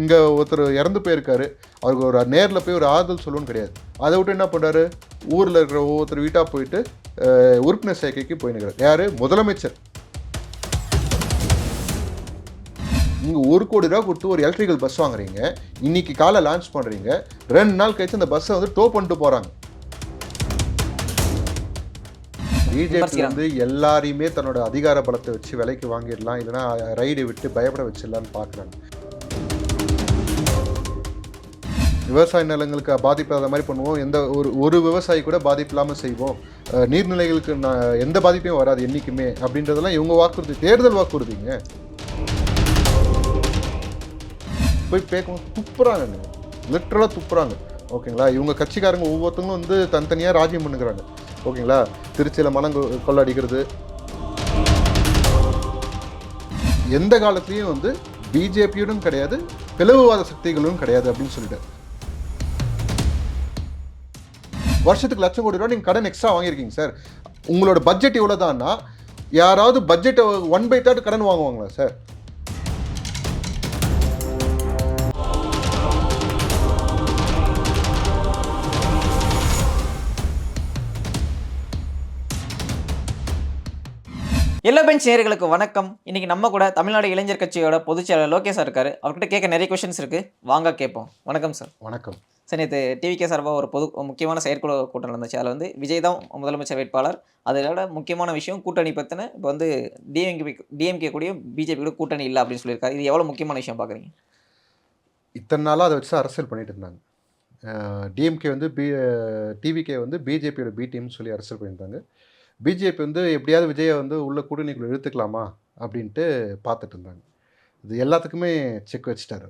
இங்கே ஒருத்தர் இறந்து போயிருக்காரு. அவருக்கு ஒரு நேரில் போய் ஒரு ஆறுதல் சொல்லணும்னு கிடையாது. அதை விட்டு என்ன பண்ணுறாரு ஊரில் இருக்கிற ஒவ்வொருத்தர் வீட்டாக போயிட்டு உறுப்பினர் சேர்க்கைக்கு போயினுக்கிறார் யார்? முதலமைச்சர். நீங்கள் ஒரு கோடி ரூபா கொடுத்து ஒரு எலக்ட்ரிக்கல் பஸ் வாங்குறீங்க. இன்னைக்கு காலை லான்ச் பண்ணுறீங்க ரெண்டு நாள் கழிச்சு அந்த பஸ்ஸை வந்து டோ பண்ணிட்டு போகிறாங்க பிஜேபி வந்து எல்லாரையுமே தன்னோட அதிகார பலத்தை வச்சு விலைக்கு வாங்கிடலாம். இல்லைன்னா ரைடு விட்டு பயப்பட வச்சிடலாம்னு பார்க்குறாங்க. விவசாய நிலங்களுக்கு பாதிப்பாத மாதிரி பண்ணுவோம். எந்த ஒரு ஒரு விவசாயி கூட பாதிப்பு இல்லாமல் செய்வோம் நீர்நிலைகளுக்கு நான் எந்த பாதிப்பையும் வராது என்றைக்குமே அப்படின்றதெல்லாம் இவங்க வாக்குறுதி தேர்தல் வாக்குறுதிங்க. போய் பேக்கணும். துப்புறாங்க லிட்டரலாக துப்புறாங்க. ஓகேங்களா? இவங்க கட்சிக்காரங்க ஒவ்வொருத்தவங்களும் வந்து தனித்தனியாக ராஜ்யம் பண்ணுகிறாங்க. ஓகேங்களா? திருச்சியில் மனம் கொ- கொள்ளடிக்கிறது. எந்த காலத்துலேயும் வந்து பிஜேபியோடும் கிடையாது. பிளவுவாத சக்திகளும் கிடையாது அப்படின்னு சொல்லிட்டு. வருஷத்துக்கு லட்சம் கோடி ரூபா நீங்கள் கடன் எக்ஸ்ட்ரா வாங்கியிருக்கீங்க சார் உங்களோட பட்ஜெட் இவ்வளோதான்னா யாராவது பட்ஜெட்டை ஒன் பை தேர்ட் கடன் வாங்குவாங்களா சார் எல்லோ பெஞ்ச் நேயர்களுக்கு வணக்கம். இன்னைக்கு நம்ம கூட தமிழ்நாடு இளைஞர் கட்சியோட பொதுச் செயலாளர் லோகேஷ் சார் இருக்காரு. அவர்கிட்ட கேட்க நிறைய கொஷின்ஸ் இருக்கு. வாங்க கேட்போம். வணக்கம் சார் வணக்கம். சார் நேற்று டிவிகே சார்பாக ஒரு பொது முக்கியமான செயற்குழு கூட்டம் நடந்துச்சு. அதில் வந்து விஜய் தான் முதலமைச்சர் வேட்பாளர். அதோட முக்கியமான விஷயம் கூட்டணி பற்றின இப்போ வந்து டிஎம்கே டிஎம்கே கூடயும் பிஜேபி கூட கூட்டணி இல்லை அப்படின்னு சொல்லியிருக்காரு. இது எவ்வளோ முக்கியமான விஷயம் பார்க்குறீங்க இத்தனை நாளாக அதை வச்சு தான் அரசியல் பண்ணிட்டு இருந்தாங்க. டிஎம்கே வந்து பி டிவிகே வந்து பிஜேபியோட பி டீம்னு சொல்லி அரசியல் பண்ணியிருந்தாங்க. பிஜேபி வந்து எப்படியாவது விஜயை வந்து உள்ள கூட்டணிக்குள்ளே இழுத்துக்கலாமா அப்படின்ட்டு பார்த்துட்டு இருந்தாங்க. இது எல்லாத்துக்குமே செக் வச்சுட்டார்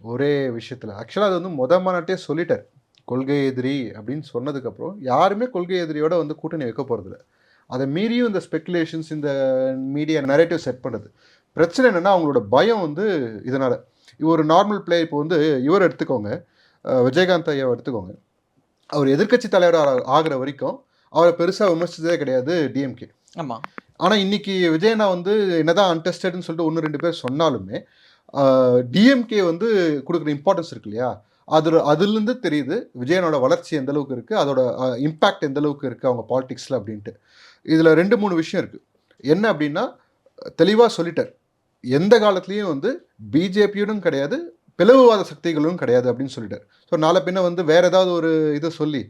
ஒரே விஷயத்தில். ஆக்சுவலாக அது வந்து முத மாநாட்டே சொல்லிட்டார். கொள்கை எதிரி அப்படின்னு சொன்னதுக்கப்புறம் யாருமே கொள்கை எதிரியோட வந்து கூட்டணி வைக்க போகிறதில்ல அதை மீறியும் இந்த ஸ்பெக்குலேஷன்ஸ் இந்த மீடியா நரேட்டிவ் செட் பண்ணுறது பிரச்சனை என்னென்னா அவங்களோட பயம் வந்து இதனால். ஒரு நார்மல் பிளே இப்போ வந்து இவர் எடுத்துக்கோங்க. விஜயகாந்த் ஐயாவை எடுத்துக்கோங்க. அவர் எதிர்க்கட்சி தலைவர் ஆகிற வரைக்கும் அவரை பெருசாக விமர்சித்ததே கிடையாது டிஎம்கே ஆமாம் ஆனால் இன்னைக்கு விஜயனா வந்து என்னதான் அன்டெஸ்டட்னு சொல்லிட்டு ஒன்று ரெண்டு பேர் சொன்னாலுமே டிஎம்கே வந்து கொடுக்குற இம்பார்ட்டன்ஸ் இருக்கு இல்லையா அது அதுலேருந்து தெரியுது விஜயனோட வளர்ச்சி எந்த அளவுக்கு இருக்குது அதோட இம்பேக்ட் எந்த அளவுக்கு இருக்குது அவங்க பாலிடிக்ஸில் அப்படின்ட்டு. இதில் ரெண்டு மூணு விஷயம் இருக்குது என்ன அப்படின்னா தெளிவாக சொல்லிட்டார். எந்த காலத்துலேயும் வந்து பிஜேபியோடும் கிடையாது பிளவுவாத சக்திகளும் கிடையாது அப்படின்னு சொல்லிட்டார். ஸோ நாளை பின்ன வந்து வேற ஏதாவது ஒரு இதை சொல்லி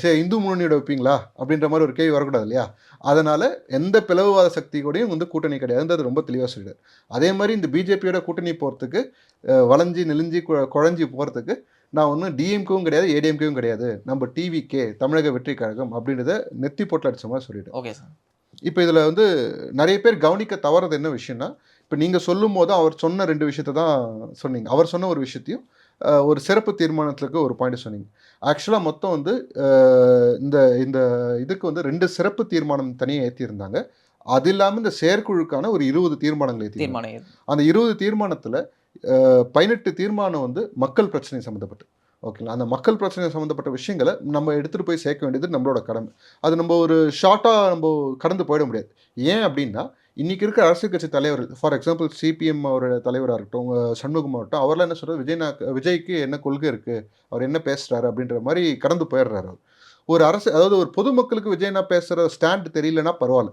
சரி இந்து முன்னணியோட வைப்பீங்களா? அப்படின்ற மாதிரி ஒரு கேள்வி வரக்கூடாது இல்லையா? அதனால எந்த பிளவுவாத சக்தி கூடயும் வந்து கூட்டணி கிடையாதுன்றது ரொம்ப தெளிவாக சொல்லிட்டார். அதே மாதிரி இந்த பிஜேபியோட கூட்டணி போகிறதுக்கு வளைஞ்சி நெளிஞ்சி குழஞ்சி போகிறதுக்கு நான் ஒன்றும் டிஎம்கேவும் கிடையாது ஏடிஎம்கேவும் கிடையாது. நம்ம டிவிகே தமிழக வெற்றி கழகம் அப்படின்றத நெத்தி போட்டில் அடிச்ச மாதிரி சொல்லிட்டேன் ஓகே சார். இப்போ இதில் வந்து நிறைய பேர் கவனிக்க தவறது என்ன விஷயம்னா இப்போ நீங்கள் சொல்லும் போது அவர் சொன்ன ரெண்டு விஷயத்தை தான் சொன்னீங்க. அவர் சொன்ன ஒரு விஷயத்தையும் ஒரு சிறப்பு தீர்மானத்துக்கு ஒரு பாயிண்ட் சொன்னீங்க. ஆக்சுவலாக மொத்தம் வந்து இந்த இந்த இதுக்கு வந்து ரெண்டு சிறப்பு தீர்மானம் தனியாக ஏற்றியிருந்தாங்க அது இல்லாமல் இந்த செயற்குழுக்கான ஒரு இருபது தீர்மானங்கள் ஏற்றி. அந்த இருபது தீர்மானத்தில் பதினெட்டு தீர்மானம் வந்து மக்கள் பிரச்சனை சம்மந்தப்பட்டு ஓகேங்களா அந்த மக்கள் பிரச்சனை சம்மந்தப்பட்ட விஷயங்களை நம்ம எடுத்துகிட்டு போய் சேர்க்க வேண்டியது நம்மளோட கடமை. அது நம்ம ஒரு ஷார்ட்டாக நம்ம கடந்து போயிட முடியாது. ஏன் அப்படின்னா இன்றைக்கி இருக்க அரசியல் கட்சி தலைவர்கள் ஃபார் எக்ஸாம்பிள் சிபிஎம் அவரோட தலைவராக இருக்கட்டும் சண்முகம் ஆகட்டும் அவர்லாம் என்ன சொல்கிறது விஜய்னா விஜய்க்கு என்ன கொள்கை இருக்குது அவர் என்ன பேசுகிறாரு அப்படின்ற மாதிரி கடந்து போயிடுறாரு அவர். ஒரு அரசு அதாவது ஒரு பொதுமக்களுக்கு விஜய்னா பேசுகிற ஸ்டாண்ட் தெரியலனா பரவாயில்ல.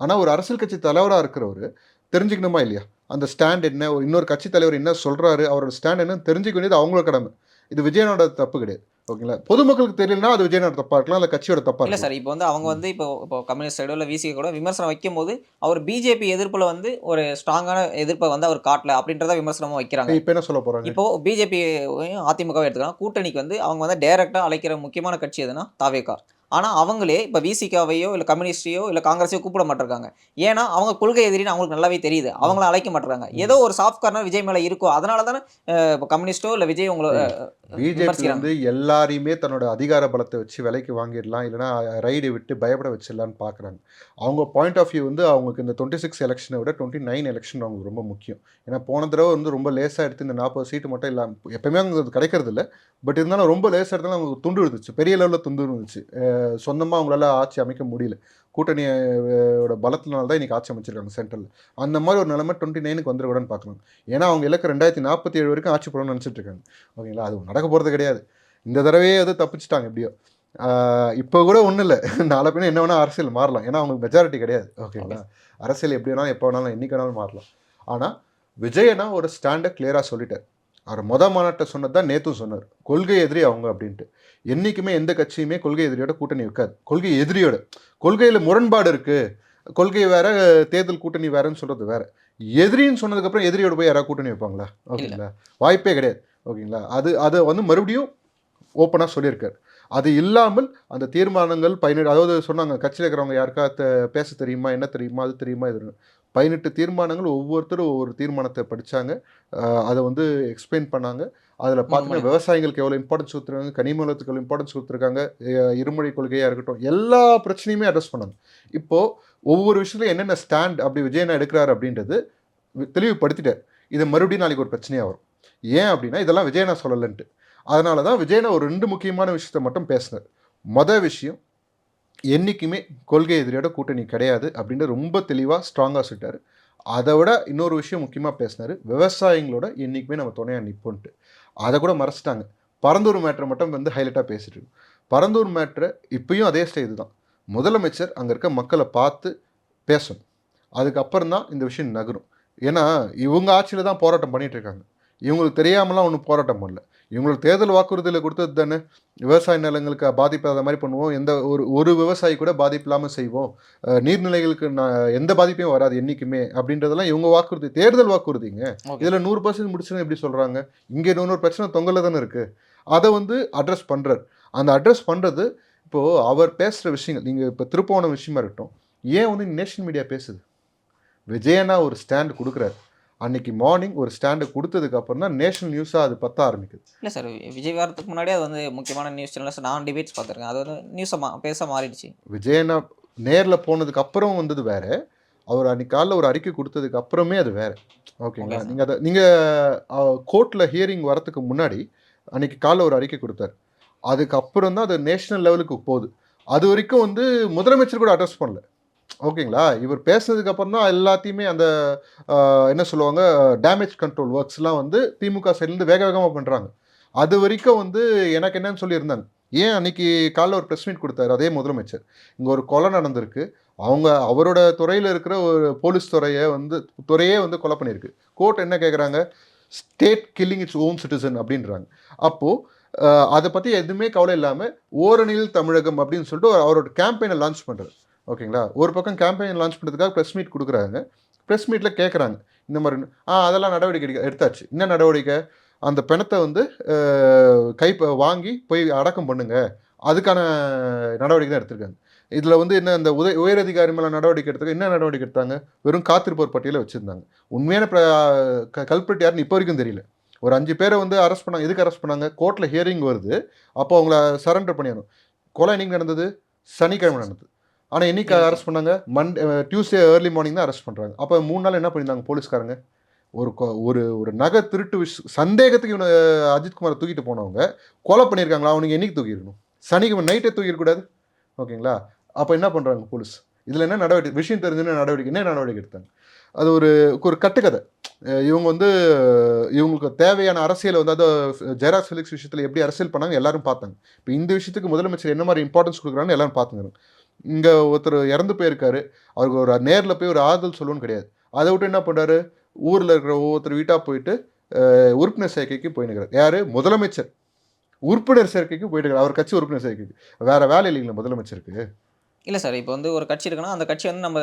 ஆனால் ஒரு அரசியல் கட்சி தலைவராக இருக்கிறவர் தெரிஞ்சுக்கணுமா இல்லையா? அந்த ஸ்டாண்ட் என்ன ஒரு இன்னொரு கட்சி தலைவர் என்ன சொல்கிறாரு அவரோட ஸ்டாண்ட் என்னன்னு தெரிஞ்சுக்க வேண்டியது அவங்களோட கடமை. இது விஜயனோட தப்பு கிடையாது. ஓகேங்களா? பொதுமக்களுக்கு தெரியலனா அது விஜயனோட தப்பா இருக்கலாம் இல்லை கட்சியோட தப்பா இல்லை சார் இப்போ வந்து அவங்க வந்து இப்போ இப்போ கம்யூனிஸ்ட் சைடோ இல்லை விசிக கூட விமர்சனம் வைக்கும்போது அவர் பிஜேபி எதிர்ப்பில் வந்து ஒரு ஸ்ட்ராங்கான எதிர்ப்பை வந்து அவர் காட்டல அப்படின்றத விமர்சனமாக வைக்கிறாங்க. இப்போ என்ன சொல்ல போறாங்க? இப்போ பிஜேபி அதிமுகவை எடுத்துக்கலாம். கூட்டணிக்கு வந்து அவங்க வந்து டைரக்டாக அழைக்கிற முக்கியமான கட்சி எதுனா தாவேகா ஆனால் அவங்களே இப்போ விசிகாவையோ இல்லை கம்யூனிஸ்டையோ இல்லை காங்கிரஸையோ கூப்பிட மாட்டிருக்காங்க. ஏன்னா அவங்க கொள்கை எதிரின்னு அவங்களுக்கு நல்லாவே தெரியுது. அவங்கள அழைக்க மாட்டிருக்காங்க. ஏதோ ஒரு சாஃப்ட் கார்னர் விஜய் மேலே இருக்கோ அதனால தானே இப்போ கம்யூனிஸ்டோ இல்லை விஜய் உங்களை பிஜேபி. வந்து எல்லாரையுமே தன்னோட அதிகார பலத்தை வச்சு விலைக்கு வாங்கிடலாம் இல்லைன்னா ரைடு விட்டு பயப்பட வச்சிடலான்னு பார்க்குறாங்க அவங்க பாயிண்ட் ஆஃப் வியூ வந்து அவங்களுக்கு இந்த டுவெண்ட்டி சிக்ஸ் எலெக்ஷனை விட டுவெண்ட்டி நைன் எலெக்ஷன் அவங்களுக்கு ரொம்ப முக்கியம். ஏன்னா போன தடவை வந்து ரொம்ப லேசாக எடுத்து இந்த நாற்பது சீட்டு மட்டும் இல்லாமல் எப்பவுமே அவங்க கிடைக்கிறது இல்லை. பட் இருந்தாலும் ரொம்ப லேசாக எடுத்தாலும் அவங்களுக்கு துண்டு இருந்துச்சு பெரிய லெவலில் துண்டு இருந்துச்சு சொந்தமாக அவங்களால ஆட்சி அமைக்க முடியல. கூட்டணியோட பலத்தினால தான் இன்னைக்கு ஆட்சி அமைச்சிருக்காங்க சென்ட்ரல் அந்த மாதிரி ஒரு நிலைமை டுவெண்ட்டி நைனுக்கு வந்துடக்கூடாதுன்னு பார்க்கலாம் ஏன்னா அவங்க இலக்கு ரெண்டாயிரத்தி நாற்பத்தி ஏழு வரைக்கும் ஆட்சி போடணும்னு நினச்சிட்டு இருக்காங்க. ஓகேங்களா? அது நடக்க போகிறது கிடையாது. இந்த தடவையே அது தப்பிச்சிட்டாங்க எப்படியோ. இப்போ கூட ஒன்றும் இல்லை. நாளை பின்ன என்ன வேணால் அரசியல் மாறலாம். ஏன்னா அவங்களுக்கு மெஜாரிட்டி கிடையாது. ஓகேங்களா? அரசியல் எப்படி வேணாலும் எப்போ வேணாலும் என்றைக்கு வேணாலும் மாறலாம். ஆனால் விஜயனா ஒரு ஸ்டாண்டை கிளியராக சொல்லிட்டார். அவர் மொத மாநாட்டை சொன்னது தான் நேத்தும் சொன்னார். கொள்கை எதிரி அவங்க அப்படின்ட்டு. என்றைக்குமே எந்த கட்சியுமே கொள்கை எதிரியோட கூட்டணி வைக்காது. கொள்கை எதிரியோட. கொள்கையில் முரண்பாடு இருக்குது கொள்கை வேற தேர்தல் கூட்டணி வேறன்னு சொல்கிறது வேற. எதிரின்னு சொன்னதுக்கப்புறம் எதிரியோட போய் யாராவது கூட்டணி வைப்பாங்களா? ஓகேங்களா? வாய்ப்பே கிடையாது. ஓகேங்களா? அது அதை வந்து மறுபடியும் ஓப்பனாக சொல்லியிருக்காரு. அது இல்லாமல் அந்த தீர்மானங்கள் பதினெட்டு அதாவது சொன்னாங்க கட்சியில் இருக்கிறவங்க யாருக்கா த- பேச தெரியுமா என்ன தெரியுமா அது தெரியுமா இது பதினெட்டு தீர்மானங்கள் ஒவ்வொருத்தரும் ஒவ்வொரு தீர்மானத்தை படித்தாங்க அதை வந்து எக்ஸ்பிளைன் பண்ணாங்க. அதில் பார்த்தீங்கன்னா. விவசாயிகளுக்கு எவ்வளோ இம்பார்ட்டன்ஸ் கொடுத்துருக்காங்க கனிமூலத்துக்கு எவ்வளோ இம்பார்ட்டன்ஸ் கொடுத்துருக்காங்க இருமொழி கொள்கையாக இருக்கட்டும் எல்லா பிரச்சனையுமே அட்ரஸ் பண்ணாங்க இப்போது ஒவ்வொரு விஷயத்துலையும் என்னென்ன ஸ்டாண்ட் அப்படி விஜயனா எடுக்கிறாரு அப்படின்றது தெளிவுபடுத்திட்டார். இது மறுபடியும் நாளைக்கு ஒரு பிரச்சனையாக வரும். ஏன் அப்படின்னா இதெல்லாம் விஜயனா சொல்லலைன்ட்டு. அதனால தான் விஜயனா ஒரு ரெண்டு முக்கியமான விஷயத்த மட்டும் பேசினார். மொதல் விஷயம் என்றைக்குமே கொள்கை எதிரியோட கூட்டணி கிடையாது அப்படின்னு ரொம்ப தெளிவாக ஸ்ட்ராங்காக சொல்லிட்டாரு. அதை விட இன்னொரு விஷயம் முக்கியமாக பேசினார். விவசாயிங்களோட என்றைக்குமே நம்ம துணையாக நிற்போன்ட்டு அதை கூட மறைச்சிட்டாங்க பரந்தூர் மேட்ரை மட்டும் வந்து ஹைலைட்டாக பேசிட்டு இருக்கோம் பரந்தூர் மேட்ரை இப்பயும் அதே ஸ்டேஜ் தான் முதலமைச்சர் அங்கே இருக்க மக்களை பார்த்து பேசணும். அதுக்கப்புறம் தான் இந்த விஷயம் நகரும். ஏன்னா இவங்க ஆட்சியில் தான் போராட்டம் பண்ணிகிட்ருக்காங்க இருக்காங்க. இவங்களுக்கு தெரியாமலாம் ஒன்றும் போராட்டம் பண்ணல. இவங்களுக்கு தேர்தல் வாக்குறுதியில் கொடுத்தது தானே? விவசாய நிலங்களுக்கு பாதிப்பாத மாதிரி பண்ணுவோம். எந்த ஒரு ஒரு விவசாயி கூட பாதிப்பு இல்லாமல் செய்வோம். நீர்நிலைகளுக்கு நான் எந்த பாதிப்பையும் வராது என்றைக்குமே அப்படின்றதெல்லாம் இவங்க வாக்குறுதி தேர்தல் வாக்குறுதிங்க. இதில் நூறு பர்சன்ட் முடிச்சுன்னு எப்படி சொல்கிறாங்க இங்கே இன்னொரு பிரச்சனை தொங்கல தானே இருக்குது அதை வந்து அட்ரஸ் பண்ணுறாரு அந்த அட்ரஸ் பண்ணுறது இப்போது அவர் பேசுகிற விஷயங்கள் நீங்கள் இப்போ திருப்போணம் விஷயமா இருக்கட்டும். ஏன் வந்து நேஷனல் மீடியா பேசுது? விஜயனா ஒரு ஸ்டாண்ட் கொடுக்குறாரு. அன்னைக்கு மார்னிங் ஒரு ஸ்டாண்டு கொடுத்ததுக்கு அப்புறம் தான் நேஷனல் நியூஸாக அது பத்த ஆரம்பிக்குது. இல்லை சார் விஜய் வரதுக்கு முன்னாடி அது வந்து முக்கியமான நியூஸ் சேனல்ஸ் நான் டிபேட்ஸ் பார்த்துருக்கேன். அது வந்து நியூஸை மா பேச மாறிடுச்சு. விஜயனா நேரில் போனதுக்கு அப்புறம் வந்தது வேற. அவர் அன்னைக்கு காலைல ஒரு அறிக்கை கொடுத்ததுக்கு அப்புறமே அது வேற. ஓகேங்களா. நீங்கள் அதை நீங்கள் கோர்ட்டில் ஹியரிங் வரதுக்கு முன்னாடி அன்னைக்கு காலைல ஒரு அறிக்கை கொடுத்தாரு. அதுக்கப்புறம் தான் அது நேஷனல் லெவலுக்கு போகுது. அது வரைக்கும் வந்து முதலமைச்சர் கூட அட்ரஸ் பண்ணல. ஓகேங்களா? இவர் பேசுனதுக்கு அப்புறம் தான் எல்லாத்தையுமே அந்த என்ன சொல்லுவாங்க டேமேஜ் கண்ட்ரோல் ஒர்க்ஸ்லாம் வந்து திமுக சைட்லேருந்து வேக வேகமாக பண்ணுறாங்க அது வரைக்கும் வந்து எனக்கு என்னன்னு சொல்லியிருந்தாங்க. ஏன் அன்னைக்கு காலைல ஒரு ப்ரெஸ் மீட் கொடுத்தாரு அதே முதலமைச்சர்? இங்கே ஒரு கொலை நடந்திருக்கு. அவங்க அவரோட துறையில் இருக்கிற ஒரு போலீஸ் துறையை வந்து துறையே வந்து கொலை பண்ணியிருக்கு. கோர்ட் என்ன கேட்குறாங்க state killing it's own citizen அப்படின்றாங்க. அப்போது அதை பற்றி எதுவுமே கவலை இல்லாமல் ஓரணியில் தமிழகம் அப்படின்னு சொல்லிட்டு ஒரு- அவரோட கேம்பெயினை லான்ச் பண்ணுறாரு ஓகேங்களா? ஒரு பக்கம் கேம்பெயின் லான்ச் பண்ணுறதுக்காக ப்ரெஸ் மீட் கொடுக்குறாங்க. ப்ரெஸ் மீட்டில் கேட்குறாங்க இந்த மாதிரி ஆ அதெல்லாம் நடவடிக்கை எடுக்க- எடுத்தாச்சு. என்ன நடவடிக்கை? அந்த பிணத்தை வந்து கை வாங்கி போய் அடக்கம் பண்ணுங்க. அதுக்கான நடவடிக்கை தான் எடுத்திருக்காங்க. இதில் வந்து என்ன இந்த உதய உயரதிகாரி மேலே நடவடிக்கை எடுத்தாங்க என்ன நடவடிக்கை எடுத்தாங்க? வெறும் காத்திருப்போர் பட்டியலில் வச்சுருந்தாங்க. உண்மையான கல்பிரட் யாருன்னு இப்போ வரைக்கும் தெரியல. ஒரு அஞ்சு பேரை வந்து அரெஸ்ட் பண்ணாங்க எதுக்கு அரெஸ்ட் பண்ணாங்க? கோர்ட்டில் ஹியரிங் வருது. அப்போ அவங்கள சரண்டர் பண்ணிடணும். கொலை என்னைக்கு நடந்தது? சனிக்கிழமை நடந்தது. ஆனால் என்னைக்கு. அரெஸ்ட் பண்ணாங்க? மண்டே டியூஸ்டே ஏர்லி மார்னிங் தான் அரெஸ்ட் பண்ணுறாங்க அப்போ மூணு நாள் என்ன பண்ணியிருந்தாங்க போலீஸ்காரங்க? ஒரு ஒரு ஒரு நகை திருட்டு விஷ் சந்தேகத்துக்கு இவனை அஜித்குமாரை தூக்கிட்டு போனவங்க கொலை பண்ணியிருக்காங்களா அவனுக்கு என்னைக்கு தூக்கியிருக்கணும் சனிக்கிழமை நைட்டே தூக்கிடக்கூடாது. ஓகேங்களா? அப்போ என்ன பண்ணுறாங்க போலீஸ்? இதில் என்ன நடவடிக்கை விஷயம் தெரிஞ்சுன்னு நடவடிக்கை என்ன நடவடிக்கை எடுத்தாங்க? அது ஒரு ஒரு கட்டுக்கதை. இவங்க வந்து இவங்களுக்கு தேவையான அரசியலை வந்து அது ஜெயராஜ் ஃபிலிக்ஸ் விஷயத்தில் எப்படி அரசியல் பண்ணாங்க எல்லாரும் பார்த்தாங்க. இப்போ இந்த விஷயத்துக்கு முதலமைச்சர் என்ன மாதிரி இம்பார்ட்டன்ஸ் கொடுக்குறான்னு எல்லாரும் பார்த்துங்க இங்கே ஒருத்தர் இறந்து போயிருக்காரு. அவருக்கு ஒரு நேரில் போய் ஒரு ஆறுதல் சொல்லணும்னு கிடையாது. அதை விட்டு என்ன பண்ணுறாரு ஊரில் இருக்கிற ஒவ்வொருத்தர் வீட்டாக போயிட்டு உறுப்பினர் சேர்க்கைக்கு போயினுக்கிறார் யார்? முதலமைச்சர். உறுப்பினர் சேர்க்கைக்கு போயிட்டு அவர் கட்சி உறுப்பினர் சேர்க்கைக்கு. வேறு வேலை இல்லைங்களா முதலமைச்சருக்கு. இல்லை சார் இப்போ வந்து ஒரு கட்சி இருக்குன்னா அந்த கட்சி வந்து நம்ம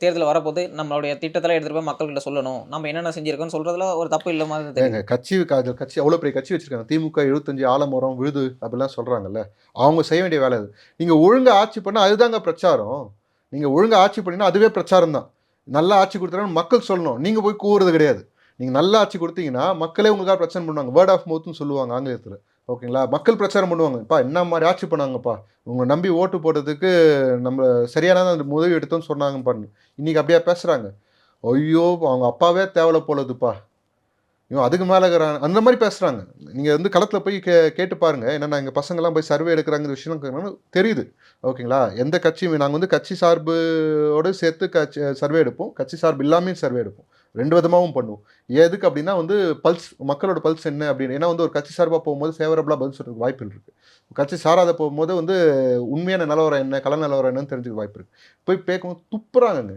தேர்தல் வரப்போது நம்மளுடைய திட்டத்தெல்லாம் எடுத்துகிட்டு போய் மக்கள்கிட்ட சொல்லணும். நம்ம என்னென்ன செஞ்சுருக்கோம்னு சொல்கிறதுல ஒரு தப்பு இல்லை மாதிரி தெரியும் கட்சி அது கட்சி அவ்வளோ பெரிய கட்சி வச்சுருக்காங்க. திமுக எழுபத்தஞ்சு ஆலமரம் விழுது அப்படிலாம் சொல்கிறாங்கல்ல அவங்க செய்ய வேண்டிய வேலை அது. நீங்கள் ஒழுங்காக ஆட்சி பண்ணால் அதுதாங்க பிரச்சாரம். நீங்கள் ஒழுங்காக ஆட்சி பண்ணினா அதுவே பிரச்சாரம் தான். நல்லா ஆட்சி கொடுத்துறான்னு மக்கள் சொல்லணும். நீங்கள் போய் கூறுறது கிடையாது. நீங்கள் நல்லா ஆட்சி கொடுத்தீங்கன்னா மக்களே உங்களுக்காக பிரச்சனை பண்ணுவாங்க. வேர்ட் ஆஃப் மவுத்னு சொல்லுவாங்க ஆங்கிலத்தில். ஓகேங்களா? மக்கள் பிரச்சாரம் பண்ணுவாங்கப்பா என்ன மாதிரி ஆட்சி பண்ணாங்கப்பா? உங்களை நம்பி ஓட்டு போட்டதுக்கு நம்ம சரியான அந்த உதவி எடுத்தோம்னு சொன்னாங்க இன்றைக்கி அப்படியே பேசுகிறாங்க ஐயோ அவங்க அப்பாவே தேவலை போலதுப்பா. இவன் அதுக்கு மேலே இருக்கிறாங்க அந்த மாதிரி பேசுகிறாங்க நீங்கள் வந்து களத்தில் போய் கே கேட்டு பாருங்கள் என்னென்ன எங்கள் பசங்கள்லாம் போய் சர்வே எடுக்கிறாங்க விஷயம் தெரியுது. ஓகேங்களா? எந்த கட்சியும் நாங்கள் வந்து கட்சி சார்போடு சேர்த்து கட்சி சர்வே எடுப்போம். கட்சி சார்பு இல்லாமல் சர்வே எடுப்போம். ரெண்டு விதமாகவும் பண்ணுவோம் எதுக்கு அப்படின்னா வந்து பல்ஸ் மக்களோட பல்ஸ் என்ன அப்படின்னு ஏன்னா வந்து ஒரு கட்சி சார்பாக போகும்போது ஃபேவரபுளாக பதில் சொல்றதுக்கு வாய்ப்புகள் இருக்குது கட்சி சாராத போகும்போது வந்து உண்மையான நிலவரம் என்ன கல நிலவரம் என்னன்னு தெரிஞ்சுக்க வாய்ப்பு இருக்குது போய் பேக்கும் துப்புறாங்கங்க.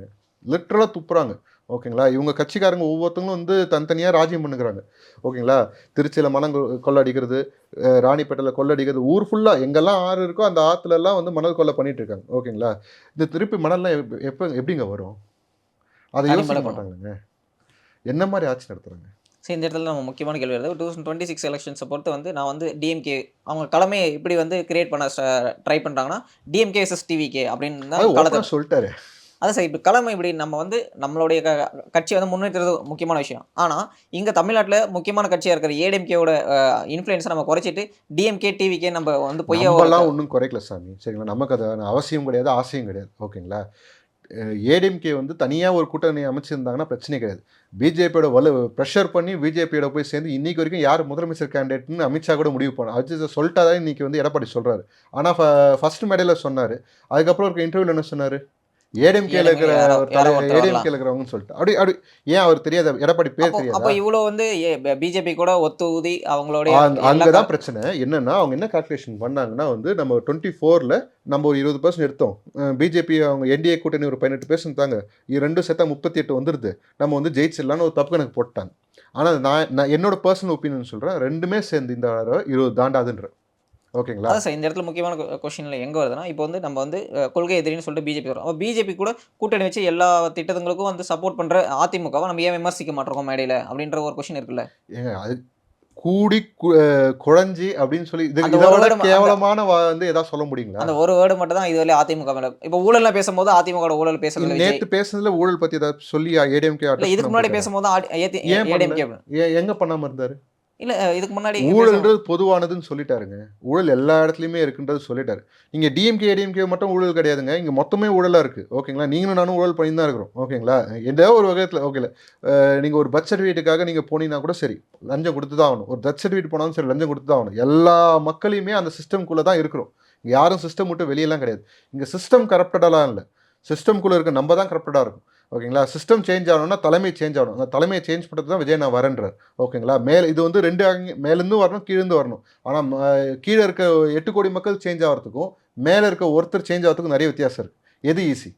லிட்ரலாக துப்புறாங்க. ஓகேங்களா? இவங்க கட்சிக்காரங்க ஒவ்வொருத்தங்களும் வந்து தனித்தனியாக ராஜ்யம் பண்ணுகிறாங்க. ஓகேங்களா? திருச்சியில் கொ- கொள்ளடிக்கிறது ராணிப்பேட்டையில் கொள்ளடிக்கிறது ஊர் ஃபுல்லாக எங்கெல்லாம் ஆறு இருக்கோ அந்த ஆற்றுல எல்லாம் வந்து மணல் கொள்ளை பண்ணிட்டு இருக்காங்க. ஓகேங்களா? இந்த திருப்பி மணல்லாம் எப்ப- எப்போ எப்படிங்க வரும்? அதை யோசிக்க. மாட்டாங்கங்க என்ன மாதிரி ஆட்சி நடத்துறாங்க? சரி இந்த இடத்துல நம்ம முக்கியமான கேள்வி வருது. டூ தௌசண்ட் டுவெண்ட்டி சிக்ஸ் எலெக்ஷன்ஸை பொறுத்து வந்து நான் வந்து டிஎம்கே அவங்க கடமையை இப்படி வந்து கிரியேட் பண்ண ட்ரை பண்ணுறாங்கன்னா டிஎம்கே எஸ்எஸ் டிவிகே அப்படின்னு தான் ஆ சொல்லிட்டாரு. அதான் சார் இப்போ கிழமை இப்படி நம்ம வந்து நம்மளுடைய க கட்சியை வந்து முன்னேற்றுறது முக்கியமான விஷயம். ஆனால் இங்கே தமிழ்நாட்டில் முக்கியமான கட்சியாக இருக்கிற ஏடிஎம்கேவோட இன்ஃப்ளூயன்ஸை நம்ம குறைச்சிட்டு டிஎம்கே டிவிக்கே நம்ம வந்து பொய்யா நம்மலாம் ஒன்றும் குறைக்கல சாமி. சரிங்களா? நமக்கு அது அவசியம் கிடையாது ஆசையும் கிடையாது. ஓகேங்களா? ஏடிஎம்கே வந்து தனியாக ஒரு கூட்டணி அமைச்சிருந்தாங்கன்னா பிரச்சனை கிடையாது. பிஜேபியோட வலு ப்ரெஷர் பண்ணி பிஜேபியோட போய் சேர்ந்து இன்றைக்கி வரைக்கும் யார் முதலமைச்சர் கேண்டிடேட்னு அமித்ஷா கூட முடிவு பண்ண அது சொல்லிட்டா தான் இன்னைக்கு வந்து எடப்பாடி சொல்கிறாரு ஆனால் ஃபஸ்ட் மேடையில் சொன்னார். அதுக்கப்புறம் இருக்க இன்டர்வியூவில் என்ன சொன்னார்? ஏடிஎம்கேல இருக்கிற ஏடிஎம்கேல இருக்கிறவங்கன்னு சொல்லிட்டு. அப்படி அப்படி ஏன் அவர் தெரியாது எடப்பாடி பேர் தெரியாது? அப்போ இவ்வளோ வந்து பிஜேபி கூட ஒத்து ஊதி எல்லா அங்கதான் பிரச்சனை. என்னன்னா அவங்க என்ன கால்குலேஷன் பண்ணாங்கன்னா வந்து நம்ம டுவெண்ட்டி ஃபோர்ல நம்ம ஒரு இருபது பர்சன்ட் எடுத்தோம். பிஜேபி அவங்க என்டிஏ கூட்டணி ஒரு பதினெட்டு பர்சன்ட் தாங்க. ரெண்டும் சேர்த்தா முப்பத்தி எட்டு வந்துருது. நம்ம வந்து ஜெயிச்சிடலான்னு ஒரு தப்பு கணக்கு போட்டாங்க. ஆனால் நான் நான் என்னோட பர்சனல் ஒப்பீனியன் சொல்றேன். ரெண்டுமே சேர்ந்து இந்த இருபது தாண்டாதுன்ற ஓகேங்களா? அதான் சார் இந்த இடத்துல முக்கியமான கொஸ்டின்ல எங்க வருதுன்னா இப்போ வந்து நம்ம வந்து கொள்கை எதிரின்னு சொல்லிட்டு பிஜேபி அப்போ பிஜேபி கூட கூட்டணி வச்சு எல்லா திட்டங்களுக்கும் வந்து சப்போர்ட் பண்ற அதிமுகவை நம்ம ஏன் விமர்சிக்க மாட்டோம் மேடையில? அப்படின்ற ஒரு கொஸ்டின் இருக்குல்ல. ஏங்க அது கூடி குழஞ்சி அப்படின்னு சொல்லி இது இதை கேவலமான வந்து ஏதாவது சொல்ல முடியுங்களா? அந்த ஒரு வேர்டு மட்டும் தான் இதுவரை அதிமுக மேல. இப்போ ஊழல்லாம் பேசும்போது அதிமுக ஊழல் விஜய். நேத்து பேசுனதுல ஊழல் பத்தி ஏதாவது சொல்லி ஏடிஎம்கே இதுக்கு முன்னாடி பேசும்போது ஏடிஎம்கே எங்க பண்ணாம இருந்தாரு? இல்ல இதுக்கு முன்னாடி ஊழல்ன்றது பொதுவானதுன்னு சொல்லிட்டாருங்க. ஊழல் எல்லா இடத்துலையுமே இருக்குன்றது சொல்லிட்டாரு. நீங்க டிஎம்கே ஏடிஎம்கே மட்டும் ஊழல் கிடையாதுங்க. இங்க மொத்தமே ஊழலா இருக்கு. ஓகேங்களா? நீங்களும் நானும் ஊழல் பண்ணி தான் இருக்கிறோம். ஓகேங்களா? ஏதோ ஒரு வகையத்தில் ஓகேல. நீங்க ஒரு பர்த் சர்டிஃபிகேட்டுக்காக நீங்க போனீங்கன்னா கூட சரி லஞ்சம் கொடுத்து தான் ஆகணும். ஒரு பர்த் சர்டிஃபிகேட் போனாலும் சரி லஞ்சம் கொடுத்து தான் ஆகணும். எல்லா மக்களையுமே அந்த சிஸ்டம்குள்ள தான் இருக்கிறோம். இங்க யாரும் சிஸ்டம் விட்டு வெளியெல்லாம் கிடையாது. இங்க சிஸ்டம் கரப்டடெல்லாம் இல்லை. சிஸ்டம்குள்ள இருக்க நம்ம தான் கரப்டடாக இருக்கும். ஓகேங்களா? சிஸ்டம் சேஞ்ச் ஆகணும்னா தலைமை சேஞ்ச் ஆகணும். அந்த தலைமையை சேஞ்ச் பண்ணுறது தான் விஜய் நான் வரேன்றார். ஓகேங்களா? மேல் இது வந்து ரெண்டு மேலேருந்து வரணும் கீழேருந்து வரணும். ஆனால் கீழே இருக்க எட்டு கோடி மக்கள் சேஞ்ச் ஆகிறதுக்கும் மேலே இருக்க ஒருத்தர் சேஞ்ச் ஆகிறதுக்கும் நிறைய வித்தியாசம் இருக்குது எது ஈஸி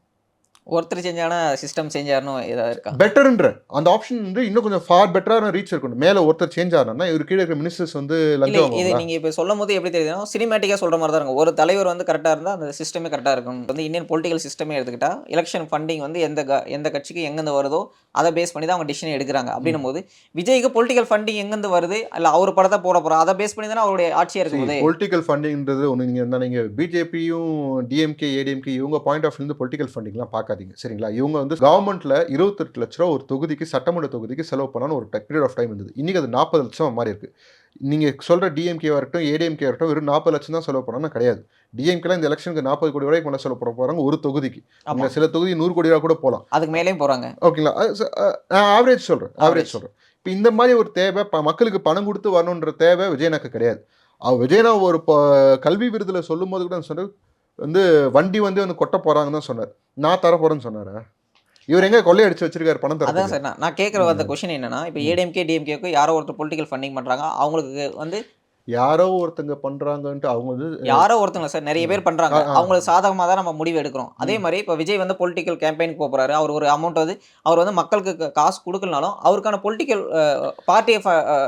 ஒருத்தர் செஞ்சான சிஸ்டம் சேஞ்ச் ஆகணும் ஏதாவது இருக்கா? பெட்டர்ன்ற அந்த ஆப்ஷன் வந்து இன்னும் கொஞ்சம் ஃபார் பெட்டரான ரீச் இருக்கணும். மேலே ஒருத்தர் சேஞ்ச் ஆகணும்னா இவர் கீழே இருக்க மினிஸ்டர்ஸ் வந்து லஞ்சம் இது வாங்குவாங்களா? நீங்க இப்ப சொல்லும் போது எப்படி தெரியுதுன்னா சினிமேட்டிக்கா சொல்ற மாதிரி தான் இருக்கும். ஒரு தலைவர் வந்து கரெக்டா இருந்தா அந்த சிஸ்டமே கரெக்டா இருக்கும். வந்து இந்தியன் பொலிட்டிக்கல் சிஸ்டமே எடுத்துக்கிட்டா எலெக்ஷன் ஃபண்டிங் வந்து எந்த எந்த கட்சிக்கு எங்கேருந்து வருதோ அதை பேஸ் பண்ணி தான் அவங்க டிசிஷன் எடுக்கிறாங்க. அப்படின்னும் போது விஜய்க்கு பொலிட்டிக்கல் ஃபண்டிங் எங்கேருந்து வருது? இல்ல அவர் படத்தை போட போறோம் அதை பேஸ் பண்ணி தானே அவருடைய ஆட்சியா இருக்கும் பொலிட்டிக்கல் ஃபண்டிங்ன்றது ஒன்று நீங்கள் நீங்கள் பிஜேபியும் டிஎம்கே ஏடிஎம்கே இவங்க பாயிண்ட் ஆஃப் இருந்து பொலிட்டிக்கல் ஃபண்டிங்லாம் பார்க்காதீங்க சரிங்களா? இவங்க வந்து கவர்மெண்ட்ல இருபத்தெட்டு லட்ச ரூபா ஒரு தொகுதிக்கு சட்டமன்ற தொகுதிக்கு செலவு பண்ணான்னு ஒரு பீரியட் ஆஃப் டைம் இருந்தது. இன்னைக்கு அது நாற்பது லட்சம் மாதிரி இருக்கு. நீங்க சொல்ற டிஎம்கே வரட்டும் ஏடிஎம்கே வரட்டும் வெறும் நாற்பது லட்சம் தான் செலவு பண்ணாலும் கிடையாது. டிஎம்கேல இந்த எலெக்ஷனுக்கு நாற்பது கோடி ரூபாய்க்கு மேலே செலவு பண்ண போறாங்க ஒரு தொகுதிக்கு. சில தொகுதி நூறு கோடி ரூபா கூட போகலாம் அதுக்கு மேலேயும் போறாங்க. ஓகேங்களா? நான் ஆவரேஜ் சொல்கிறேன் Average. ஆவரேஜ் சொல்கிறேன் இப்போ இந்த மாதிரி ஒரு தேவை மக்களுக்கு பணம் கொடுத்து வரணுன்ற தேவை விஜயனுக்கு கிடையாது. விஜயனா ஒரு கல்வி விருதில் சொல்லும் போது கூட சொன்னார் வந்து வண்டி வந்து வந்து கொட்ட போகிறாங்கன்னு தான் சொன்னார். நான் தர போகிறேன்னு சொன்னாரா? இவர் எங்க கொள்ளையடிச்சு வச்சிருக்காரு பணம் அதான் தர சார் நான் கேட்குற அந்த கொஸ்டின் என்னன்னா இப்போ ஏடிஎம்கே டிஎம்கேக்கு யாரோ ஒருத்தர் பொலிட்டிக்கல் ஃபண்டிங் பண்றாங்க அவங்களுக்கு வந்து யாரோ ஒருத்தங்க பண்றாங்கன்ட்டு அவங்க வந்து யாரோ ஒருத்தங்க சார் நிறைய பேர் பண்றாங்க. அவங்களுக்கு சாதகமாக தான் நம்ம முடிவு எடுக்கிறோம். அதே மாதிரி இப்போ விஜய் வந்து பொலிட்டிக்கல் கேம்பெயினுக்கு போறாரு. அவர் ஒரு அமௌண்ட் வந்து அவர் வந்து மக்களுக்கு காசு கொடுக்கலனாலும் அவருக்கான பொலிட்டிக்கல் பார்ட்டியை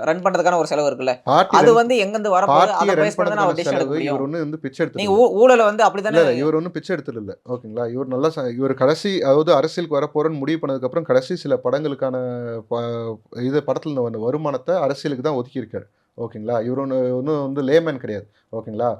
ரன் பண்றதுக்கான ஒரு செலவு இருக்குல்ல. அது வந்து எங்கேருந்து பார்ட்டியை அதை பேஸ் பண்ணி தான் அவர் பண்ணுறதுக்கான டிசிஷன் எடுக்க செலவு முடியும். இவர் ஒன்று வந்து பிச்சை எடுத்து நீங்க ஊ- ஊழலை வந்து அப்படித்தானே இல்ல இவர் ஒன்றும் பிச்சை எடுத்தது இல்லை ஓகேங்களா? இவர் நல்லா இவர் கடைசி அதாவது அரசியலுக்கு வர போறேன்னு முடிவு பண்ணதுக்கப்புறம் கடைசி சில படங்களுக்கான இது படத்தில் வந்த வருமானத்தை அரசியலுக்கு தான் ஒதுக்கியிருக்காரு ஓகேங்களா? இவர் ஒன்று ஒன்றும் வந்து லேமேன் கிடையாது. ஓகேங்களா?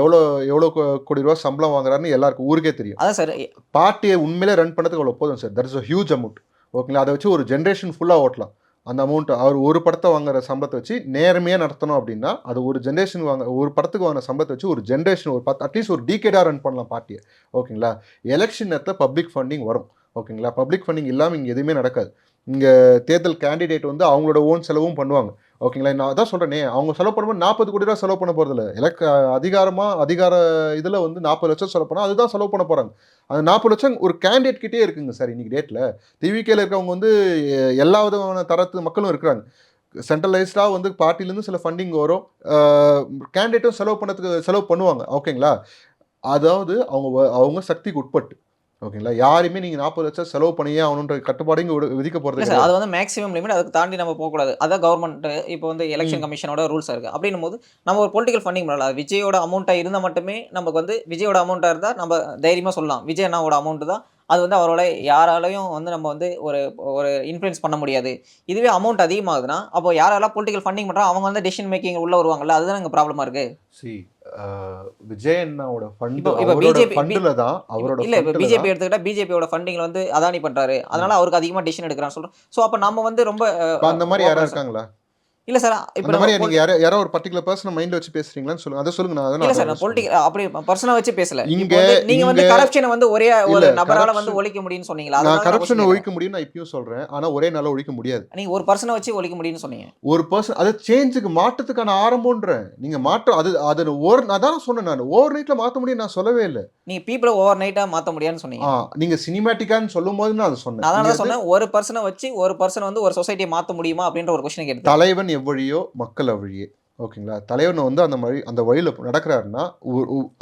எவ்வளோ எவ்வளோ கோடி ரூபா சம்பளம் வாங்குறாருன்னு எல்லாருக்கும் ஊருக்கே தெரியும். அதான் சார் பார்ட்டியை உண்மையிலே ரன் பண்ணதுக்கு அவ்வளோ போதும் sir. That is a huge amount ஓகேங்களா? அதை வச்சு ஒரு ஜென்ரேஷன் ஃபுல்லாக ஓட்டலாம். அந்த அமௌண்ட் அவர் ஒரு படத்தை வாங்குற சம்பளத்தை வச்சு நேர்மையாக நடத்தணும் அப்படின்னா அது ஒரு ஜென்ரேஷன் வாங்க ஒரு படத்துக்கு வாங்குற சம்பளத்தை வச்சு ஒரு ஜென்ரேஷன் ஒரு பத்து அட்லீஸ்ட் ஒரு டீகேடாக ரன் பண்ணலாம் பார்ட்டியை ஓகேங்களா? எலெக்ஷன் நேரத்தில் பப்ளிக் ஃபண்டிங் வரும். ஓகேங்களா? பப்ளிக் ஃபண்டிங் இல்லாமல் இங்கே எதுவுமே நடக்காது. இங்கே தேர்தல் கேண்டிடேட் வந்து அவங்களோட ஓன் செலவும் பண்ணுவாங்க. ஓகேங்களா? நான் அதான் சொல்கிறேனே அவங்க செலவு பண்ணும்போது நாற்பது கோடி ரூபா செலவு பண்ண போகிறதில்ல எலக் அதிகாரமாக அதிகார இதில் வந்து நாற்பது லட்சம் செலவு பண்ணால் அதுதான் செலவு பண்ண போகிறாங்க அந்த நாற்பது லட்சம் ஒரு கேண்டிடேட் கிட்டே இருக்குங்க சார் இன்னைக்கு டேட்டில் திவிகேல இருக்கவங்க வந்து எல்லா விதமான தரத்து மக்களும் இருக்கிறாங்க. சென்ட்ரலைஸ்டாக வந்து பார்ட்டிலேருந்து சில ஃபண்டிங் வரும். கேண்டிடேட்டும் செலவு பண்ணதுக்கு செலவு பண்ணுவாங்க. ஓகேங்களா? அதாவது அவங்க வ- அவங்க சக்திக்கு உட்பட்டு. ஓகேங்களா? யாருமே நீங்கள் நாற்பது லட்சம் செலவு பண்ணியே ஆகணுன்ற கட்டுப்பாடு இங்கே விதிக்க போகிறது சார் அது வந்து மேக்ஸிமம் லிமிட் அதுக்கு தாண்டி நம்ம போகக்கூடாது. அதான் கவர்மெண்ட் இப்போ வந்து எலெக்ஷன் கமிஷனோட ரூல்ஸ் இருக்குது அப்படின்னும் போது நம்ம ஒரு பொலிட்டிக்கல் ஃபண்டிங் பண்ணலாம். அது விஜயோட அமௌண்ட்டாக இருந்தால் மட்டுமே நமக்கு வந்து விஜயோட அமௌண்ட்டாக இருந்தால் நம்ம தைரியமாக சொல்லலாம். விஜய் அண்ணாவோட அமௌண்ட் தான். அது வந்து அவரோட யாராலையும் வந்து நம்ம வந்து ஒரு ஒரு இன்ஃப்ளூயன்ஸ் பண்ண முடியாது. இதுவே அமௌண்ட் அதிகமாகுதுன்னா அப்போ யாரெல்லாம் பொலிட்டிக்கல் ஃபண்டிங் பண்ணுறோம் அவங்க வந்து டெசிஷன் மேக்கிங் உள்ள வருவாங்கல்ல அதுதான் எங்கள் ப்ராப்ளமாக இருக்குது சி. விஜய் அண்ணாவோட ஃபண்டு இப்போ- BJP ஃபண்டில் தான் அவரோட இல்ல இப்போ பிஜேபி எடுத்துக்கிட்டா பிஜேபியோட ஃபண்டிங்ல வந்து அதானி பண்றாரு. அதனால அவருக்கு அதிகமா டிசிஷன் எடுக்கிறான்னு சொல்றோம். சோ அப்ப நம்ம வந்து ரொம்ப அந்த மாதிரி யாரா open- இருக்காங்களா? இல்ல சார் இப்போ மாதிரி நீங்க யாரோ யாரோ ஒரு பர்டிகுலர் பர்சன் மைண்ட்ல வச்சு பேசுறீங்களான்னு சொல்லுங்க. அதை சொல்லுங்க நான் இல்ல சார் நான் பொலிட்டிக்கல் அப்படி பர்சனா வச்சு பேசல. வந்து நீங்க வந்து கரப்ஷனை வந்து ஒரே ஒரு நபரால வந்து ஒழிக்க முடியும்னு சொன்னீங்களா? நான் நான் கரப்ஷனை ஒழிக்க முடியும் நான் இப்பயும் சொல்றேன். ஆனா ஒரே நாள ஒழிக்க முடியாது. நீங்க ஒரு பர்சனை வச்சு ஒழிக்க முடியும்னு சொன்னீங்க. ஒரு பர்சன் அது சேஞ்சுக்கு மாற்றத்துக்கான ஆரம்பம்ன்றேன். நீங்க மாற்றம் அது அது ஒரு அதான் சொன்னேன் நான். ஓவர் நைட்ல மாத்த முடியும் நான் சொல்லவே இல்லை. நீங்க பீப்புளை ஓவர் நைட்டா மாத்த முடியாதுன்னு சொன்னீங்க. ஆ நீங்க சினிமேட்டிக்கான்னு சொல்லும் போது நான் அதை சொன்னேன். அதனால தான் சொன்னேன் ஒரு பர்சனை வச்சு ஒரு பர்சன் வந்து ஒரு சொசைட்டியை மாத்த முடியுமா அப்படின்ற ஒரு கொஸ்டின் கேட்டு தலைவன் எவ்வழியோ மக்கள் அவ்வழியே. ஓகேங்களா? தலைவன் வந்து அந்த வழி அந்த வழியில் நடக்கிறாருன்னா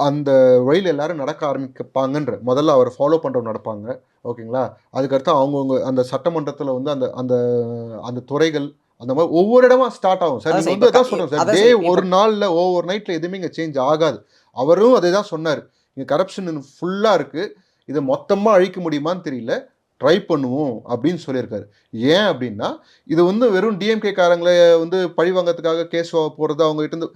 அந்த வழியில் எல்லாரும் நடக்க ஆரம்பிப்பாங்கன்ற முதல்ல அவரை ஃபாலோ பண்ணுறவங்க நடப்பாங்க. ஓகேங்களா? அதுக்கடுத்து அவங்கவுங்க அந்த சட்டமன்றத்தில் வந்து அந்த அந்த அந்த துறைகள் அந்த மாதிரி ஒவ்வொரு இடமா ஸ்டார்ட் ஆகும். சார் அதான் நீங்க சார், வந்து இப்ப அதான் சொல்றேன் சார். டே ஒரு நாள்ல ஓவர் நைட்ல எதுவுமே இங்கே சேஞ்ச் ஆகாது. அவரும் அதே தான் சொன்னார். இங்கே கரப்ஷன் ஃபுல்லாக இருக்குது இதை மொத்தமாக அழிக்க முடியுமான்னு தெரியல. ட்ரை பண்ணுவோம் அப்படின்னு சொல்லியிருக்காரு. ஏன் அப்படின்னா இது வந்து வெறும் டிஎம்கே காரங்களை வந்து பழி வாங்கறதுக்காக கேஸ் போடுறது அவங்ககிட்ட இருந்து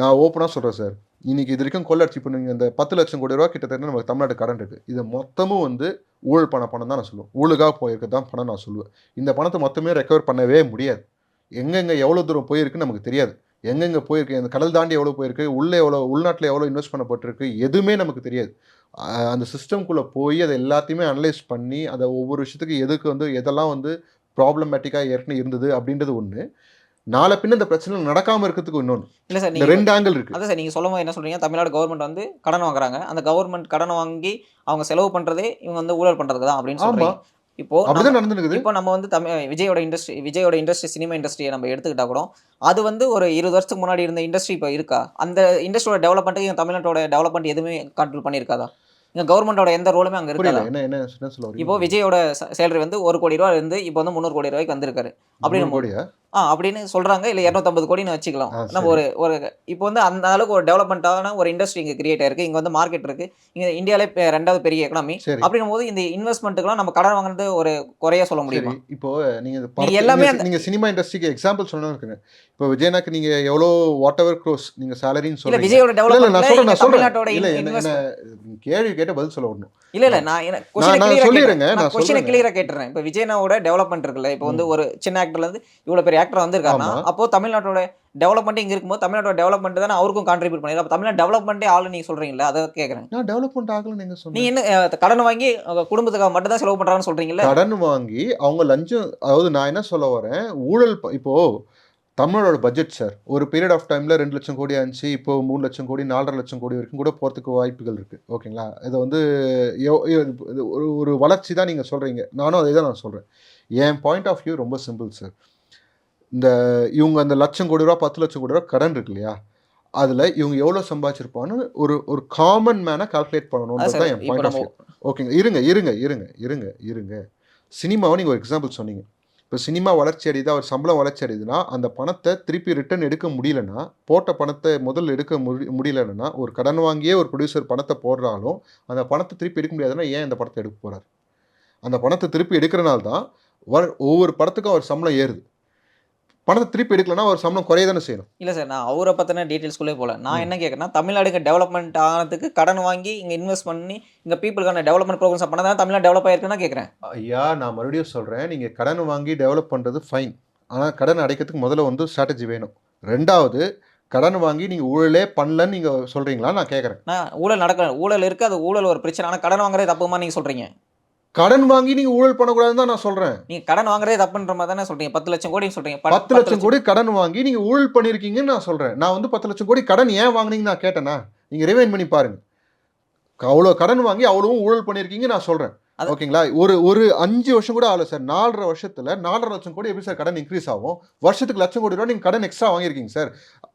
நான் ஓப்பனாக சொல்கிறேன் சார் இன்றைக்கி இது வரைக்கும் கொள்ளடிச்சு பண்ணுவீங்க நீங்கள் இந்த பத்து லட்சம் கோடி ரூபா கிட்டத்தட்ட நமக்கு தமிழ்நாடு கடன் இருக்குது இது மொத்தமும் வந்து ஊழல் பண பணம் தான் நான் சொல்லுவேன். ஊழுக்காக போயிருக்க தான் பணம் நான் சொல்லுவேன். இந்த பணத்தை மொத்தமே ரெக்கவர் பண்ணவே முடியாது. எங்கெங்கே எவ்வளோ தூரம் போயிருக்குன்னு நமக்கு தெரியாது. எங்கெங்கே போயிருக்கு இந்த கடல் தாண்டி எவ்வளோ போயிருக்கு உள்ளே எவ்வளோ உள்நாட்டில் எவ்வளோ இன்வெஸ்ட் பண்ணப்பட்டிருக்கு எதுவுமே நமக்கு தெரியாது. அந்த சிஸ்டம்குள்ளே போய் அதை எல்லாத்தையுமே அனலைஸ் பண்ணி அதை ஒவ்வொரு விஷயத்துக்கு எதுக்கு வந்து எதெல்லாம் வந்து ப்ராப்ளமேட்டிக்காக ஏற்கனவே இருந்தது அப்படின்றது ஒன்று நாளை பின்ன இந்த பிரச்சனை நடக்காமல் இருக்கிறதுக்கு இன்னொன்று இல்ல சார் இந்த நீங்க ரெண்டு ஆங்கிள் இருக்கு. அதான் சார் நீங்கள் சொல்லும் என்ன சொல்றீங்க? தமிழ்நாடு கவர்மெண்ட் வந்து கடன் வாங்குறாங்க. அந்த கவர்மெண்ட் கடன் வாங்கி அவங்க செலவு பண்றதே இவங்க வந்து ஊழல் பண்றதுக்கு தான் அப்படின்னு ஆமா. சொல்றீங்க. இப்போ இப்போ நம்ம வந்து தமிழ் விஜயோட இண்டஸ்ட்ரி விஜயோட இண்டஸ்ட்ரி சினிமா இண்டஸ்ட்ரியை நம்ம எடுத்துக்கிட்டா கூட அது வந்து ஒரு இருபது வருஷத்துக்கு முன்னாடி இருந்த இண்டஸ்ட்ரி இப்போ இருக்கா? அந்த இண்டஸ்ட்ரியோட டெவலப்மெண்ட்டுக்கு தமிழ்நாட்டோட டெவலப்மெண்ட் எதுவுமே கான்ட்ரிபியூட் பண்ணியிருக்காதா? இங்கே கவர்மெண்டோட எந்த ரோலுமே அங்கே இருக்காதா. என்ன என்ன சொல்ல இப்போ விஜயோட சேலரி வந்து ஒரு கோடி ரூபா இருந்து இப்போ வந்து முந்நூறு கோடி ரூபாய்க்கு வந்திருக்காரு. அப்படின்னு ஆ அப்படின்னு சொல்றாங்க. இல்லை இரநூத்தம்பது கோடின்னு வச்சுக்கலாம். நம்ம ஒரு ஒரு இப்போ வந்து அந்த அளவுக்கு ஒரு டெவலப்மெண்ட்டான ஒரு இண்டஸ்ட்ரி இங்கே கிரியேட் ஆயிருக்கு. இங்கே வந்து மார்க்கெட் இருக்கு. இங்கே இந்தியாவிலே ரெண்டாவது பெரிய எக்கனாமி அப்படின்னும் போது இந்த இன்வெஸ்ட்மெண்ட்டுக்குலாம் நம்ம கடன் வாங்குறது ஒரு குறையா சொல்ல முடியுமா? இப்போ நீங்க எல்லாமே நீங்க- சினிமா இண்டஸ்ட்ரிக்கு எக்ஸாம்பிள் சொன்னா இருக்குங்க. இப்போ விஜயனாக்கு நீங்க எவ்வளோ வாட் எவர் க்ரோஸ் நீங்க சேலரின்னு சொல்றீங்க. விஜயோட இல்ல நான் என்ன கேள்வி கேட்ட பதில் சொல்ல வரணும். இல்ல இல்ல நான் என்ன கொஸ்டின் நான் கொஸ்டின் கிளியரா கேட்டுறேன். இப்போ விஜயனாவோட டெவலப்மெண்ட் இருக்குல்ல இப்போ வந்து ஒரு சின்ன ஆக்டர்ல இருந்து இவ்வளவு பெரிய ஆக்டர் வந்திருக்காருன்னா. அப்போ தமிழ்நாட்டோட டெவலப்மெண்ட் இங்க இருக்கும்போது தமிழ்நாட்டோட டெவலப்மெண்ட் தானே அவருக்கும் கான்ட்ரிபியூட் பண்ணிருக்கு அப்போ தமிழ்நாடு டெவலப்மெண்ட்டே ஆளு நீங்க சொல்றீங்களா அதை கேட்கறேன் நான் டெவலப்மெண்ட் ஆகலன்னு எங்க நீ சொன்னேன் என்ன கடன் வாங்கி குடும்பத்துக்காக மட்டும் தான் செலவு பண்றான்னு சொல்றீங்கல்ல? கடன் வாங்கி அவங்க லஞ்சம் அதாவது நான் என்ன சொல்ல வரேன் ஊழல் இப்போ தமிழோட பட்ஜெட் சார் ஒரு பீரியட் ஆஃப் டைமில் ரெண்டு லட்சம் கோடி ஆச்சு இப்போ மூணு லட்சம் கோடி நாலரை லட்சம் கோடி வரைக்கும் கூட போகிறதுக்கு வாய்ப்புகள் இருக்குது ஓகேங்களா இதை வந்து ஒரு ஒரு வளர்ச்சி தான் நீங்கள் சொல்கிறீங்க நானும் அதே தான் நான் சொல்கிறேன் என் பாயிண்ட் ஆஃப் வியூ ரொம்ப சிம்பிள் சார் இந்த இவங்க அந்த லட்சம் கோடி ரூபா பத்து லட்சம் கோடி ரூபா கடன் இருக்கு இல்லையா? அதில் இவங்க எவ்வளோ சம்பாதிச்சிருப்பான்னு ஒரு ஒரு காமன் மேனை கால்குலேட் பண்ணணுன்றது தான் என் பாயிண்ட் ஆஃப் வியூ ஓகேங்க இருங்க இருங்க இருங்க இருங்க இருங்க. சினிமாவை நீங்கள் ஒரு எக்ஸாம்பிள் சொன்னீங்க. இப்போ சினிமா வளர்ச்சி அடையுது அவர் சம்பளம் வளர்ச்சி அடையுதுன்னா அந்த பணத்தை திருப்பி ரிட்டர்ன் எடுக்க முடியலன்னா போட்ட பணத்தை முதல்ல எடுக்க முடி முடியலன்னா ஒரு கடன் வாங்கியே ஒரு ப்ரொடியூசர் பணத்தை போடுறாலும் அந்த பணத்தை திருப்பி எடுக்க முடியாதுன்னா ஏன் அந்த படத்தை எடுக்க போகிறார் அந்த பணத்தை திருப்பி எடுக்கிறனால தான் ஒவ்வொரு படத்துக்கும் அவர் சம்பளம் ஏறுது. பணத்தை திருப்பி எடுக்கலன்னா அவர் சம்பளம் குறைய தானே செய்யணும் இல்ல சார் நான் அவரை பத்தின டீட்டெயில்ஸ்குள்ளே போல நான். என்ன கேட்கறேன்னா தமிழ்நாடுக்கு டெவலப்மெண்ட் ஆனதுக்கு கடன் வாங்கி இங்க இன்வெஸ்ட் பண்ணி இங்க பீப்புளுக்கான டெவலப்மெண்ட் ப்ரோக்ராம்ஸ் பண்ணதான் தமிழ்நாடு டெவலப் ஆயிருக்குன்னு கேட்கறேன் ஐயா நான் மறுபடியும் சொல்கிறேன் நீங்கள் கடன் வாங்கி டெவலப் பண்ணுறது ஃபைன் ஆனால் கடன் அடைக்கிறதுக்கு முதல்ல வந்து ஸ்ட்ராட்டஜி வேணும். ரெண்டாவது கடன் வாங்கி நீங்கள் ஊழலே பண்ணலன்னு நீங்கள் சொல்கிறீங்களா நான் கேட்குறேன் நான் ஊழல் நடக்க ஊழல் இருக்கு அது ஊழல் ஒரு பிரச்சனை. ஆனா கடன் வாங்குறது தப்புமா நீங்க சொல்றீங்க? கடன் வாங்கி நீங்க ஊழல் பண்ணக்கூடாதுன்னு தான் நான் சொல்றேன். நீங்க கடன் வாங்குறதே தப்புன்ற மாதிரி தானே சொல்றீங்க. பத்து லட்சம் கோடி சொல்றீங்க. பத்து லட்சம் கோடி கடன் வாங்கி நீங்க ஊழல் பண்ணிருக்கீங்கன்னு நான் சொல்றேன். நான் வந்து பத்து லட்சம் கோடி கடன் ஏன் வாங்குனீங்கன்னு நான் கேட்டேனா? நீங்க ரிவைன் பண்ணி பாருங்க. அவ்வளோ கடன் வாங்கி அவ்வளவும் ஊழல் பண்ணிருக்கீங்க நான் சொல்றேன். அது- ஓகேங்களா? ஒரு ஒரு அஞ்சு வருஷம் கூட ஆகல சார். நாலரை வருஷத்துல நாலரை லட்சம் கோடி எப்படி சார் கடன் இன்க்ரீஸ் ஆகும்? வருஷத்துக்கு லட்சம் கோடி ரூபா நீங்க கடன் எக்ஸ்ட்ரா வாங்கியிருக்கீங்க சார்.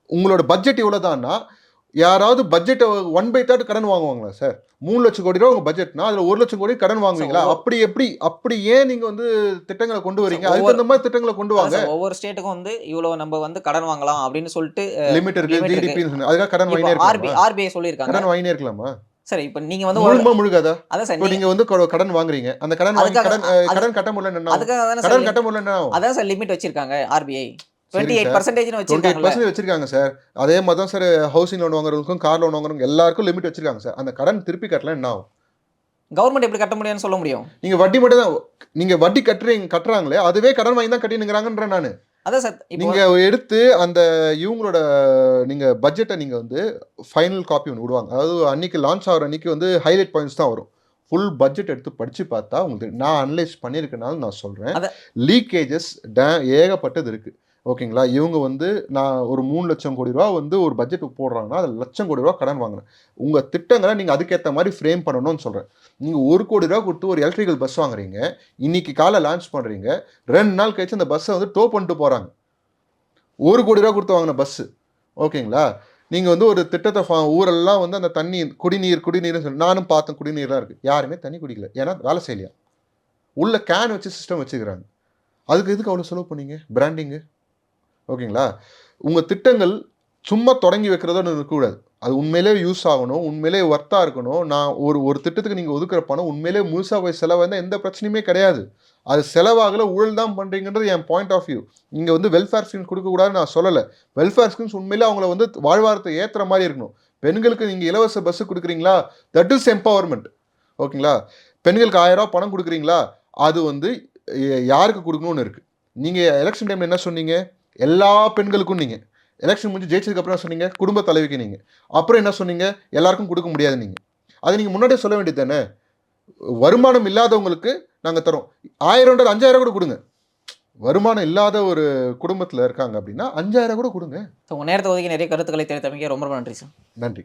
உங்களோட பட்ஜெட் இவ்வளவுதான்னா யாராவது பட்ஜெட்டை ஒன் பை தேர்ட் கடன் வாங்குவாங்களா சார் மூணு லட்சம் கோடி ரூபா உங்க பட்ஜெட்னா அதுல ஒரு லட்சம் கோடி கடன் வாங்குவீங்களா? அப்படி எப்படி அப்படி ஏன் நீங்க வந்து திட்டங்களை கொண்டு வரீங்க? அதுக்கு தகுந்த மாதிரி திட்டங்களை கொண்டு வாங்க. ஒவ்வொரு ஸ்டேட்டுக்கும் வந்து இவ்வளவு நம்ம வந்து கடன் வாங்கலாம் அப்படின்னு சொல்லிட்டு லிமிட் இருக்கு. ஜிடிபி அதுக்காக கடன் வாங்கினே இருக்கலாமா? ஆர்பிஐ சொல்லியிருக்காங்க. கடன் வாங்கினே இருக்கலாமா? சரி இப்போ நீங்க வந்து முழுமா முழுகாதா? அதான் சார் நீங்க வந்து கடன் வாங்குறீங்க. அந்த கடன் கடன் கடன் கட்ட முடியல கடன் கட்ட முடியல அதான் சார் லிமிட் வச்சிருக்காங்க ஆர்பிஐ வச்சிருக்காங்க சார். அதே மாதிரி தான் சார் ஹவுசிங் லோன் வாங்குறவங்களுக்கும் கார் லோன் வாங்குறவங்க எல்லாருக்கும் லிமிட் வச்சிருக்காங்க சார். அந்த கடன் திருப்பி கட்டலாம் என்ன ஆகும்? கவர்மெண்ட் எப்படி கட்ட முடியும்னு சொல்ல முடியும்? நீங்க வட்டி மட்டும் தான் நீங்க வட்டி கட்டுறீங்க கட்டுறாங்களே அதுவே கடன் வாங்கி தான் கட்டினுங்கிறாங்கன்ற நான். அதான் சார் நீங்க எடுத்து அந்த இவங்களோட நீங்க பட்ஜெட்டை நீங்க வந்து ஃபைனல் காப்பி ஒன்று விடுவாங்க. அதாவது அன்னைக்கு லான்ச் ஆகிற அன்னைக்கு வந்து ஹைலைட் பாயிண்ட்ஸ் தான் வரும். ஃபுல் பட்ஜெட் எடுத்து படிச்சு பார்த்தா உங்களுக்கு நான் அனலைஸ் பண்ணியிருக்கனால நான் சொல்றேன். அத- லீக்கேஜஸ் டே ஏகப்பட்டது இருக்கு. ஓகேங்களா? இவங்க வந்து நான் ஒரு மூணு லட்சம் கோடி ரூபா வந்து ஒரு பட்ஜெட் போடுறாங்கன்னா அதில் லட்சம் கோடி ரூபா கடன் வாங்குறேன். உங்கள் திட்டங்களை நீங்கள் அதுக்கேற்ற மாதிரி ஃப்ரேம் பண்ணணும்னு சொல்கிறேன் நீங்கள் ஒரு கோடி ரூபா கொடுத்து ஒரு எலக்ட்ரிக்கல் பஸ் வாங்குறீங்க இன்னைக்கு காலை லான்ச் பண்ணுறீங்க ரெண்டு நாள் கழிச்சு அந்த பஸ்ஸை வந்து டோ பண்ணிட்டு போகிறாங்க ஒரு கோடி ரூபா கொடுத்து வாங்கின பஸ்ஸு ஓகேங்களா? நீங்கள் வந்து ஒரு திட்டத்தை ஃபா- ஊரெல்லாம் வந்து அந்த தண்ணி குடிநீர் குடிநீர்னு சொல்லி நானும் பார்த்தேன் குடிநீர்லாம் இருக்குது யாருமே தண்ணி குடிக்கல. ஏன்னா வேலை செய்யலையா? உள்ள கேன் வச்சு சிஸ்டம் வச்சுக்கிறாங்க. அதுக்கு எதுக்கு அவ்வளோ செலவு பண்ணீங்க? பிராண்டிங்கு ஓகேங்களா? உங்கள் திட்டங்கள் சும்மா தொடங்கி வைக்கிறதோட இருக்கக்கூடாது அது உண்மையிலே யூஸ் ஆகணும் உண்மையிலே ஒர்த்தாக இருக்கணும். நான் ஒரு ஒரு திட்டத்துக்கு நீங்கள் ஒதுக்குற பணம் உண்மையிலே முழுசாக போய் செலவாக எந்த பிரச்சனையுமே கிடையாது. அது செலவாகல ஊழல் தான் பண்ணுறீங்கன்றது என் பாயிண்ட் ஆஃப் வியூ இங்கே வந்து வெல்ஃபேர் ஸ்கீம்ஸ் கொடுக்கக்கூடாதுன்னு நான் சொல்லலை. வெல்ஃபேர் ஸ்கீம்ஸ் உண்மையிலே அவங்கள வந்து வாழ்வாரத்தை ஏற்றுற மாதிரி இருக்கணும். பெண்களுக்கு நீங்கள் இலவச பஸ்ஸு கொடுக்குறீங்களா? தட் இஸ் எம்பவர்மெண்ட் ஓகேங்களா? பெண்களுக்கு ஆயிரம் பணம் கொடுக்குறீங்களா? அது வந்து யாருக்கு கொடுக்கணும்னு இருக்குது நீங்கள் எலெக்ஷன் டைமில் என்ன சொன்னீங்க? எல்லா பெண்களுக்கும் நீங்கள் எலெக்ஷன் முடிஞ்சு ஜெயிச்சதுக்கு அப்புறம் என்ன சொன்னீங்க குடும்ப தலைவிக்கு நீங்கள் அப்புறம் என்ன சொன்னீங்க? எல்லாருக்கும் கொடுக்க முடியாது நீங்கள் அது நீங்கள் முன்னாடியே சொல்ல வேண்டியது தானே வருமானம் இல்லாதவங்களுக்கு நாங்கள் தரோம். ஆயிரம்ன்றது அஞ்சாயிரம் கூட கொடுங்க. வருமானம் இல்லாத ஒரு குடும்பத்தில் இருக்காங்க அப்படின்னா அஞ்சாயிரம் கூட கொடுங்க. உங்க நேரத்தை ஒதுக்கி நிறைய கருத்துக்களை தெரிவித்தமைக்க ரொம்ப ரொம்ப நன்றி சார். நன்றி.